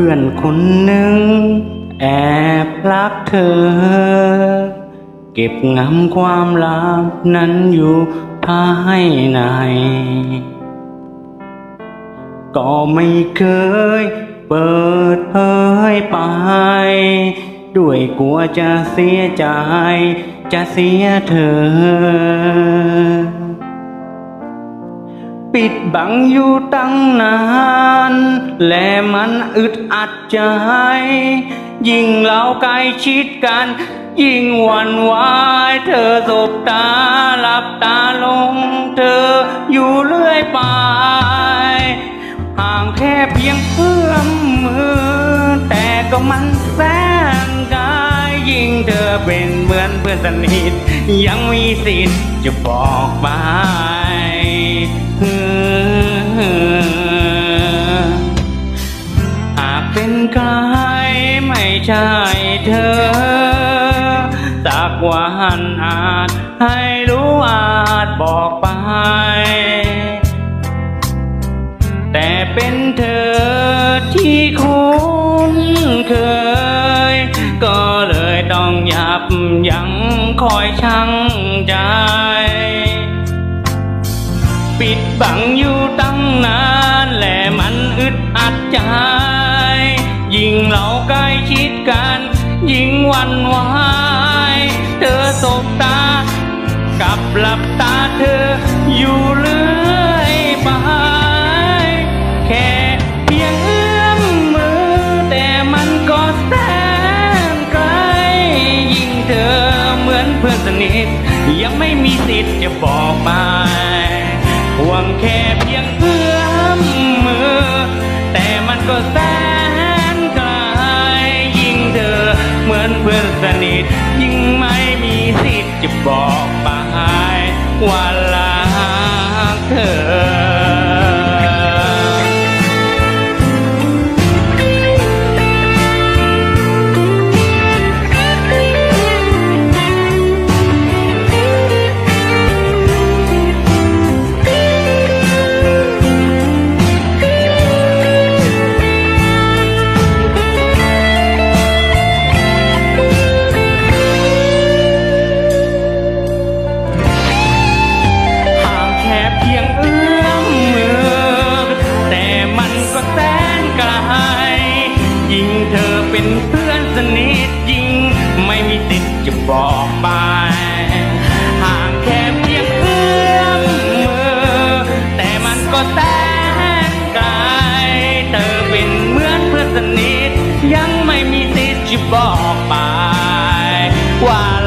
พื่อนคนหนึ่ง แอบรักเธอ เก็บงำความลับนั้นอยู่ภายใน ก็ไม่เคยเปิดเผยไป ด้วยกลัวจะเสียใจ จะเสียเธอ ปิดบังอยู่ตั้งนาน และมันอึดอัดใจ ยิ่งเราใกล้ชิดกัน ยิ่งหวั่นไหวายเธอสบตาหลับตาลง เธออยู่เรื่อยไปห่างแค่เพียงเอื้อมมือ แต่ก็มันแสนไกลยิ่งเธอเป็นเหมือนเพื่อนสนิทยังมีสิทธิ์จะบอกไป เธอ สักวันอาจให้รู้อาจบอกไป แต่เป็นเธอที่คุ้นเคย ก็เลยต้องยับยั้งคอยชั่งใจ ปิดบังอยู่ตั้งนานและมันอึดอัดใจยิ่งเราใกล้ชิดกัน ยิ่งวันไหวายเธอสบตา กับหลับตาเธออยู่เรื่อยไปแค่เพียงเอื้อมมือ แต่มันก็แสนไกล ยิ่งเธอเหมือนเพื่อนสนิท ยังไม่มีสิทธิ์จะบอกไปห่วงแค่เพียงเอื้อมมือ แต่มันก็แสน เหมื เป็นเพื่อนสนิทยิงไม่มีติดจะบอกไป ห่างแค่เพียงเอื้อมมือ แต่มันก็แสนไกล เธอเป็นเหมือนเพื่อนสนิทยังไม่มีติดจะบอกไปว่า